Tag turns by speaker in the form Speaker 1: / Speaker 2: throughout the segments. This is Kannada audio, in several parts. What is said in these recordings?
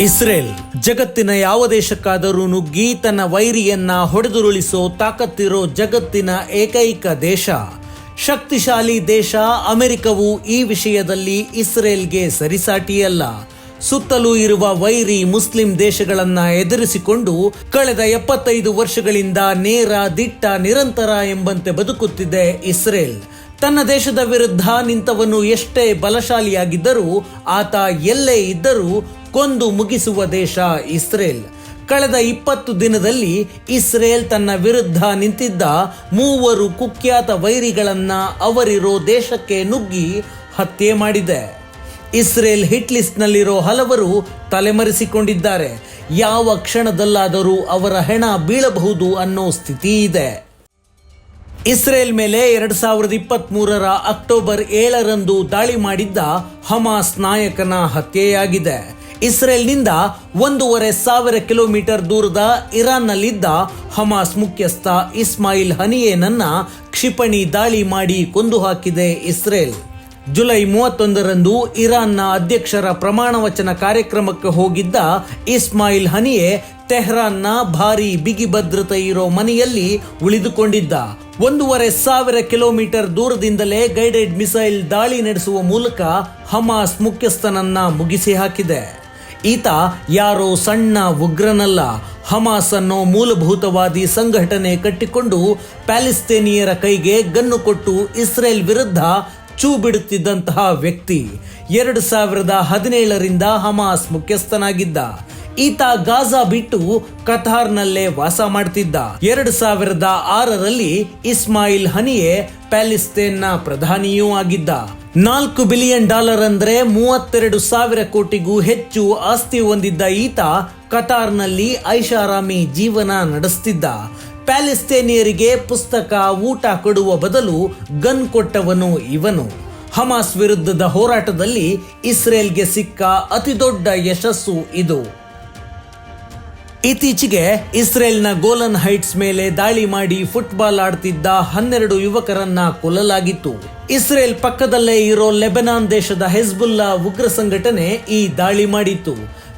Speaker 1: ಇಸ್ರೇಲ್ ಜಗತ್ತಿನ ಯಾವ ದೇಶಕ್ಕಾದರೂ ನುಗ್ಗಿ ತನ್ನ ವೈರಿಯನ್ನ ಹೊಡೆದುರುಳಿಸೋ ತಾಕತ್ತಿರೋ ಜಗತ್ತಿನ ಏಕೈಕ ದೇಶ. ಶಕ್ತಿಶಾಲಿ ದೇಶ ಅಮೆರಿಕವು ಈ ವಿಷಯದಲ್ಲಿ ಇಸ್ರೇಲ್ಗೆ ಸರಿಸಾಟಿಯಲ್ಲ. ಸುತ್ತಲೂ ಇರುವ ವೈರಿ ಮುಸ್ಲಿಂ ದೇಶಗಳನ್ನ ಎದುರಿಸಿಕೊಂಡು ಕಳೆದ ಎಪ್ಪತ್ತೈದು ವರ್ಷಗಳಿಂದ ನೇರ ದಿಟ್ಟ ನಿರಂತರ ಎಂಬಂತೆ ಬದುಕುತ್ತಿದೆ ಇಸ್ರೇಲ್. ತನ್ನ ದೇಶದ ವಿರುದ್ಧ ನಿಂತವನು ಎಷ್ಟೇ ಬಲಶಾಲಿಯಾಗಿದ್ದರೂ ಆತ ಎಲ್ಲೇ ಇದ್ದರೂ ಕೊಂದು ಮುಗಿಸುವ ದೇಶ ಇಸ್ರೇಲ್. ಕಳೆದ ಇಪ್ಪತ್ತು ದಿನದಲ್ಲಿ ಇಸ್ರೇಲ್ ತನ್ನ ವಿರುದ್ಧ ನಿಂತಿದ್ದ ಮೂವರು ಕುಖ್ಯಾತ ವೈರಿಗಳನ್ನ ಅವರಿರೋ ದೇಶಕ್ಕೆ ನುಗ್ಗಿ ಹತ್ಯೆ ಮಾಡಿದೆ. ಇಸ್ರೇಲ್ ಹಿಟ್ ಲಿಸ್ಟ್ನಲ್ಲಿರೋ ಹಲವರು ತಲೆಮರೆಸಿಕೊಂಡಿದ್ದಾರೆ. ಯಾವ ಕ್ಷಣದಲ್ಲಾದರೂ ಅವರ ಹೆಣ ಬೀಳಬಹುದು ಅನ್ನೋ ಸ್ಥಿತಿ ಇದೆ ಇಸ್ರೇಲ್ ಮೇಲೆ ಎರಡ್ ಸಾವಿರದ ಇಪ್ಪತ್ತ್ ಮೂರರ ಅಕ್ಟೋಬರ್ ಏಳರಂದು ದಾಳಿ ಮಾಡಿದ್ದ ಹಮಾಸ್ ನಾಯಕನ ಹತ್ಯೆಯಾಗಿದೆ. ಇಸ್ರೇಲ್ನಿಂದ ಒಂದೂವರೆ ಸಾವಿರ ಕಿಲೋಮೀಟರ್ ದೂರದ ಇರಾನ್ನಲ್ಲಿದ್ದ ಹಮಾಸ್ ಮುಖ್ಯಸ್ಥ ಇಸ್ಮಾಯಿಲ್ ಹನಿಯೇನನ್ನ ಕ್ಷಿಪಣಿ ದಾಳಿ ಮಾಡಿ ಕೊಂದು ಹಾಕಿದೆ ಇಸ್ರೇಲ್. ಜುಲೈ ಮೂವತ್ತೊಂದರಂದು ಇರಾನ್ನ ಅಧ್ಯಕ್ಷರ ಪ್ರಮಾಣ ವಚನ ಕಾರ್ಯಕ್ರಮಕ್ಕೆ ಹೋಗಿದ್ದ ಇಸ್ಮಾಯಿಲ್ ಹನಿಯೇ ತೆಹ್ರಾನ್ನ ಭಾರಿ ಬಿಗಿ ಭದ್ರತೆ ಇರೋ ಮನೆಯಲ್ಲಿ ಉಳಿದುಕೊಂಡಿದ್ದ. ಒಂದೂವರೆ ಸಾವಿರ ಕಿಲೋಮೀಟರ್ ದೂರದಿಂದಲೇ ಗೈಡೆಡ್ ಮಿಸೈಲ್ ದಾಳಿ ನಡೆಸುವ ಮೂಲಕ ಹಮಾಸ್ ಮುಖ್ಯಸ್ಥನನ್ನ ಮುಗಿಸಿ ಹಾಕಿದೆ. ಈತ ಯಾರೋ ಸಣ್ಣ ಉಗ್ರನಲ್ಲ, ಹಮಾಸ್ ಅನ್ನೋ ಮೂಲಭೂತವಾದಿ ಸಂಘಟನೆ ಕಟ್ಟಿಕೊಂಡು ಪ್ಯಾಲಿಸ್ತೇನಿಯರ ಕೈಗೆ ಗನ್ನು ಕೊಟ್ಟು ಇಸ್ರೇಲ್ ವಿರುದ್ಧ ಚೂ ಬಿಡುತ್ತಿದ್ದಂತಹ ವ್ಯಕ್ತಿ. ಎರಡು ಸಾವಿರದ ಹದಿನೇಳರಿಂದ ಹಮಾಸ್ ಮುಖ್ಯಸ್ಥನಾಗಿದ್ದ. ಈತ ಗಾಜಾ ಬಿಟ್ಟು ಕತಾರ್ನಲ್ಲೇ ವಾಸ ಮಾಡ್ತಿದ್ದ. ಎರಡು ಸಾವಿರದ ಆರರಲ್ಲಿ ಇಸ್ಮಾಯಿಲ್ ಹನಿಯೇ ಪ್ಯಾಲಿಸ್ತೇನ್ನ ಪ್ರಧಾನಿಯೂ ಆಗಿದ್ದ. ನಾಲ್ಕು ಬಿಲಿಯನ್ ಡಾಲರ್ ಅಂದ್ರೆ ಮೂವತ್ತೆರಡು ಸಾವಿರ ಕೋಟಿಗೂ ಹೆಚ್ಚು ಆಸ್ತಿ ಹೊಂದಿದ್ದ ಈತ ಕತಾರ್ನಲ್ಲಿ ಐಷಾರಾಮಿ ಜೀವನ ನಡೆಸ್ತಿದ್ದ. ಪ್ಯಾಲಿಸ್ತೇನಿಯರಿಗೆ ಪುಸ್ತಕ, ಊಟ ಕೊಡುವ ಬದಲು ಗನ್ ಕೊಟ್ಟವನು ಇವನು. ಹಮಾಸ್ ವಿರುದ್ಧದ ಹೋರಾಟದಲ್ಲಿ ಇಸ್ರೇಲ್ಗೆ ಸಿಕ್ಕ ಅತಿದೊಡ್ಡ ಯಶಸ್ಸು ಇದು. ಇತ್ತೀಚೆಗೆ ಇಸ್ರೇಲ್ನ ಗೋಲನ್ ಹೈಟ್ಸ್ ಮೇಲೆ ದಾಳಿ ಮಾಡಿ ಫುಟ್ಬಾಲ್ ಆಡ್ತಿದ್ದ ಹನ್ನೆರಡು ಯುವಕರನ್ನ ಕೊಲ್ಲಲಾಗಿತ್ತು. ಇಸ್ರೇಲ್ ಪಕ್ಕದಲ್ಲೇ ಇರೋ ಲೆಬನಾನ್ ದೇಶದ ಹೆಜ್ಬುಲ್ಲಾ ಉಗ್ರ ಸಂಘಟನೆ ಈ ದಾಳಿ ಮಾಡಿತ್ತು.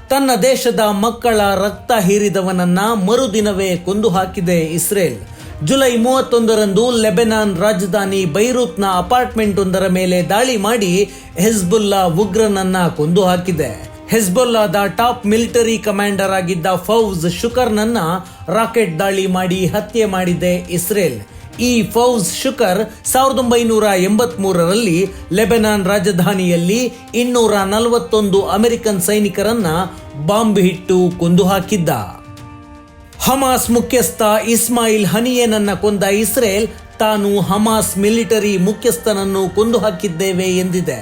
Speaker 1: ತನ್ನ ದೇಶದ ಮಕ್ಕಳ ರಕ್ತ ಹೀರಿದವನನ್ನ ಮರುದಿನವೇ ಕೊಂದು ಹಾಕಿದೆ ಇಸ್ರೇಲ್. ಜುಲೈ ಮೂವತ್ತೊಂದರಂದು ಲೆಬೆನಾನ್ ರಾಜಧಾನಿ ಬೈರೂತ್ನ ಅಪಾರ್ಟ್ಮೆಂಟ್ ಒಂದರ ಮೇಲೆ ದಾಳಿ ಮಾಡಿ ಹೆಜ್ಬುಲ್ಲಾ ಉಗ್ರನನ್ನ ಕೊಂದು ಹಾಕಿದೆ. ಹೆಜ್ಬೊಲ್ಲಾದ ಟಾಪ್ ಮಿಲಿಟರಿ ಕಮಾಂಡರ್ ಆಗಿದ್ದ ಫೌಜ್ ಶುಕರ್ನನ್ನ ರಾಕೆಟ್ ದಾಳಿ ಮಾಡಿ ಹತ್ಯೆ ಮಾಡಿದೆ ಇಸ್ರೇಲ್. ಈ ಫೌಜ್ ಶುಕರ್ ಸಾವಿರದ ಒಂಬೈನೂರ ಎಂಬತ್ ಮೂರರಲ್ಲಿ ಲೆಬೆನಾನ್ ರಾಜಧಾನಿಯಲ್ಲಿ ಇನ್ನೂರ ನಲವತ್ತೊಂದು ಅಮೆರಿಕನ್ ಸೈನಿಕರನ್ನ ಬಾಂಬ್ ಹಿಟ್ಟು ಕೊಂದು ಹಾಕಿದ್ದ. ಹಮಾಸ್ ಮುಖ್ಯಸ್ಥ ಇಸ್ಮಾಯಿಲ್ ಹನಿಯೇನನ್ನ ಕೊಂದ ಇಸ್ರೇಲ್, ತಾನು ಹಮಾಸ್ ಮಿಲಿಟರಿ ಮುಖ್ಯಸ್ಥನನ್ನು ಕೊಂದು ಹಾಕಿದ್ದೇವೆ ಎಂದಿದೆ.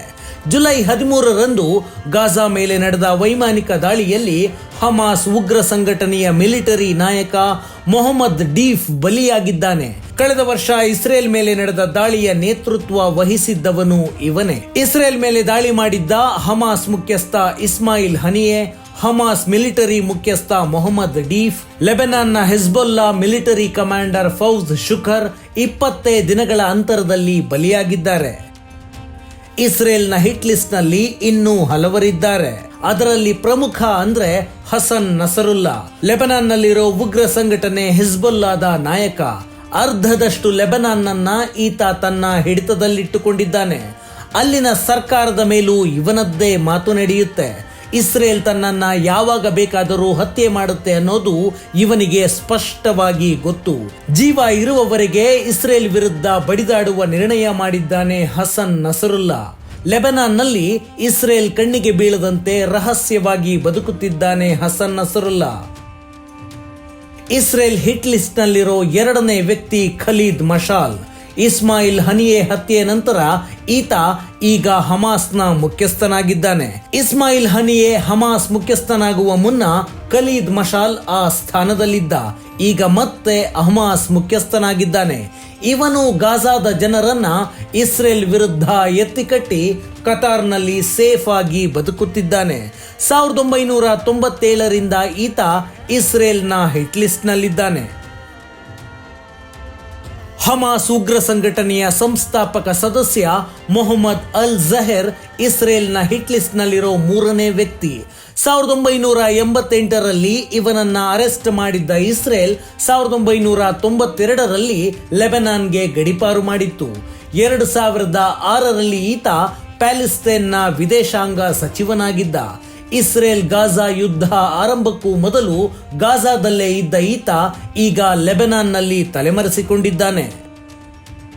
Speaker 1: ಜುಲೈ ಹದಿಮೂರರಂದು ಗಾಜಾ ಮೇಲೆ ನಡೆದ ವೈಮಾನಿಕ ದಾಳಿಯಲ್ಲಿ ಹಮಾಸ್ ಉಗ್ರ ಸಂಘಟನೆಯ ಮಿಲಿಟರಿ ನಾಯಕ ಮೊಹಮ್ಮದ್ ಡೀಫ್ ಬಲಿಯಾಗಿದ್ದಾನೆ. ಕಳೆದ ವರ್ಷ ಇಸ್ರೇಲ್ ಮೇಲೆ ನಡೆದ ದಾಳಿಯ ನೇತೃತ್ವ ವಹಿಸಿದ್ದವನು ಇವನೇ. ಇಸ್ರೇಲ್ ಮೇಲೆ ದಾಳಿ ಮಾಡಿದ್ದ ಹಮಾಸ್ ಮುಖ್ಯಸ್ಥ ಇಸ್ಮಾಯಿಲ್ ಹನಿಯೆ, ಹಮಾಸ್ ಮಿಲಿಟರಿ ಮುಖ್ಯಸ್ಥ Mohammed Deif, ಲೆಬನಾನ್ನ Hezbollah military commander Fouad Shukr ಇಪ್ಪತ್ತೇ ದಿನಗಳ ಅಂತರದಲ್ಲಿ ಬಲಿಯಾಗಿದ್ದಾರೆ. ಇಸ್ರೇಲ್ನ ಹಿಟ್ ಲಿಸ್ಟ್ನಲ್ಲಿ ಇನ್ನೂ ಹಲವರಿದ್ದಾರೆ. ಅದರಲ್ಲಿ ಪ್ರಮುಖ ಅಂದ್ರೆ ಹಸನ್ ನಸರುಲ್ಲಾ. ಲೆಬನಾನ್ನಲ್ಲಿರೋ ಉಗ್ರ ಸಂಘಟನೆ ಹಿಜ್ಬುಲ್ಲಾದ ನಾಯಕ. ಅರ್ಧದಷ್ಟು ಲೆಬನಾನ್ನನ್ನ ಈತ ತನ್ನ ಹಿಡಿತದಲ್ಲಿಟ್ಟುಕೊಂಡಿದ್ದಾನೆ. ಅಲ್ಲಿನ ಸರ್ಕಾರದ ಮೇಲೂ ಇವನದ್ದೇ ಮಾತು ನಡೆಯುತ್ತೆ. ಇಸ್ರೇಲ್ ತನ್ನನ್ನ ಯಾವಾಗ ಬೇಕಾದರೂ ಹತ್ಯೆ ಮಾಡುತ್ತೆ ಅನ್ನೋದು ಇವನಿಗೆ ಸ್ಪಷ್ಟವಾಗಿ ಗೊತ್ತು. ಜೀವ ಇರುವವರೆಗೆ ಇಸ್ರೇಲ್ ವಿರುದ್ಧ ಬಡಿದಾಡುವ ನಿರ್ಣಯ ಮಾಡಿದ್ದಾನೆ ಹಸನ್ ನಸರುಲ್ಲಾ. ಲೆಬನಾನ್ನಲ್ಲಿ ಇಸ್ರೇಲ್ ಕಣ್ಣಿಗೆ ಬೀಳದಂತೆ ರಹಸ್ಯವಾಗಿ ಬದುಕುತ್ತಿದ್ದಾನೆ ಹಸನ್ ನಸರುಲ್ಲಾ. ಇಸ್ರೇಲ್ ಹಿಟ್ ಲಿಸ್ಟ್ನಲ್ಲಿರೋ ಎರಡನೇ ವ್ಯಕ್ತಿ ಖಲೀದ್ ಮಶಾಲ್. ಇಸ್ಮಾಯಿಲ್ ಹನಿಯೆ ಹತ್ಯೆ ನಂತರ ಈತ ಈಗ ಹಮಾಸ್ನ ಮುಖ್ಯಸ್ಥನಾಗಿದ್ದಾನೆ. ಇಸ್ಮಾಯಿಲ್ ಹನಿಯೇ ಹಮಾಸ್ ಮುಖ್ಯಸ್ಥನಾಗುವ ಮುನ್ನ ಖಲೀದ್ ಮಶಾಲ್ ಆ ಸ್ಥಾನದಲ್ಲಿದ್ದ. ಈಗ ಮತ್ತೆ ಹಮಾಸ್ ಮುಖ್ಯಸ್ಥನಾಗಿದ್ದಾನೆ. ಇವನು ಗಾಜಾದ ಜನರನ್ನ ಇಸ್ರೇಲ್ ವಿರುದ್ಧ ಎತ್ತಿಕಟ್ಟಿ ಕತಾರ್ನಲ್ಲಿ ಸೇಫ್ ಆಗಿ ಬದುಕುತ್ತಿದ್ದಾನೆ. ಸಾವಿರದ ಒಂಬೈನೂರ ತೊಂಬತ್ತೇಳರಿಂದ ಈತ ಇಸ್ರೇಲ್ನ ಹಿಟ್ ಲಿಸ್ಟ್ನಲ್ಲಿದ್ದಾನೆ ಹಮಾಸ್ ಉಗ್ರ ಸಂಘಟನೆಯ ಸಂಸ್ಥಾಪಕ ಸದಸ್ಯ ಮೊಹಮ್ಮದ್ ಅಲ್ ಜಹೆರ್ ಇಸ್ರೇಲ್ನ ಹಿಟ್ ಲಿಸ್ಟ್ನಲ್ಲಿರೋ ಮೂರನೇ ವ್ಯಕ್ತಿ. ಸಾವಿರದ ಒಂಬೈನೂರ ಎಂಬತ್ತೆಂಟರಲ್ಲಿ ಇವನನ್ನ ಅರೆಸ್ಟ್ ಮಾಡಿದ್ದ ಇಸ್ರೇಲ್ ಸಾವಿರದ ಒಂಬೈನೂರ ತೊಂಬತ್ತೆರಡರಲ್ಲಿ ಲೆಬನಾನ್ಗೆ ಗಡಿಪಾರು ಮಾಡಿತ್ತು. ಎರಡು ಸಾವಿರದ ಆರರಲ್ಲಿ ಈತ ಪ್ಯಾಲಿಸ್ತೇನ್ನ ವಿದೇಶಾಂಗ ಸಚಿವನಾಗಿದ್ದ. ಇಸ್ರೇಲ್ ಗಾಜಾ ಯುದ್ಧ ಆರಂಭಕ್ಕೂ ಮೊದಲು ಗಾಜಾದಲ್ಲೇ ಇದ್ದ ಈತ ಈಗ ಲೆಬನಾನ್ನಲ್ಲಿ ತಲೆಮರೆಸಿಕೊಂಡಿದ್ದಾನೆ.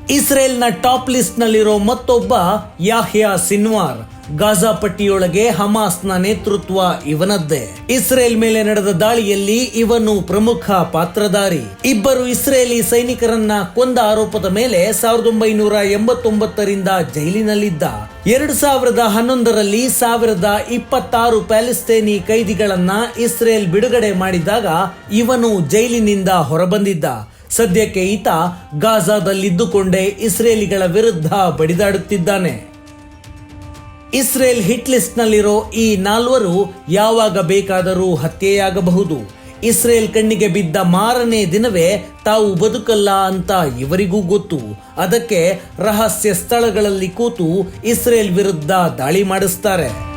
Speaker 1: ಇಸ್ರೇಲ್ನ ಟಾಪ್ ಲಿಸ್ಟ್ನಲ್ಲಿರೋ ಮತ್ತೊಬ್ಬ ಯಾಹ್ಯಾ ಸಿನ್ವಾರ್. ಗಾಜಾ ಪಟ್ಟಿಯೊಳಗೆ ಹಮಾಸ್ನ ನೇತೃತ್ವ ಇವನದ್ದೇ. ಇಸ್ರೇಲ್ ಮೇಲೆ ನಡೆದ ದಾಳಿಯಲ್ಲಿ ಇವನು ಪ್ರಮುಖ ಪಾತ್ರಧಾರಿ. ಇಬ್ಬರು ಇಸ್ರೇಲಿ ಸೈನಿಕರನ್ನ ಕೊಂದ ಆರೋಪದ ಮೇಲೆ ಸಾವಿರದ ಒಂಬೈನೂರ ಎಂಬತ್ತೊಂಬತ್ತರಿಂದ ಜೈಲಿನಲ್ಲಿದ್ದ. ಎರಡು ಸಾವಿರದ ಹನ್ನೊಂದರಲ್ಲಿ ಸಾವಿರದ ಇಪ್ಪತ್ತಾರು ಪ್ಯಾಲೆಸ್ತೇನಿ ಕೈದಿಗಳನ್ನ ಇಸ್ರೇಲ್ ಬಿಡುಗಡೆ ಮಾಡಿದಾಗ ಇವನು ಜೈಲಿನಿಂದ ಹೊರಬಂದಿದ್ದ. ಸದ್ಯಕ್ಕೆ ಈತ ಗಾಜಾದಲ್ಲಿದ್ದುಕೊಂಡೇ ಇಸ್ರೇಲಿಗಳ ವಿರುದ್ಧ ಬಡಿದಾಡುತ್ತಿದ್ದಾನೆ. ಇಸ್ರೇಲ್ ಹಿಟ್ ಲಿಸ್ಟ್ನಲ್ಲಿರೋ ಈ ನಾಲ್ವರು ಯಾವಾಗ ಬೇಕಾದರೂ ಹತ್ಯೆಯಾಗಬಹುದು. ಇಸ್ರೇಲ್ ಕಣ್ಣಿಗೆ ಬಿದ್ದ ಮಾರನೇ ದಿನವೇ ತಾವು ಬದುಕಲ್ಲ ಅಂತ ಇವರಿಗೂ ಗೊತ್ತು. ಅದಕ್ಕೆ ರಹಸ್ಯ ಸ್ಥಳಗಳಲ್ಲಿ ಕೂತು ಇಸ್ರೇಲ್ ವಿರುದ್ಧ ದಾಳಿ ಮಾಡಿಸ್ತಾರೆ.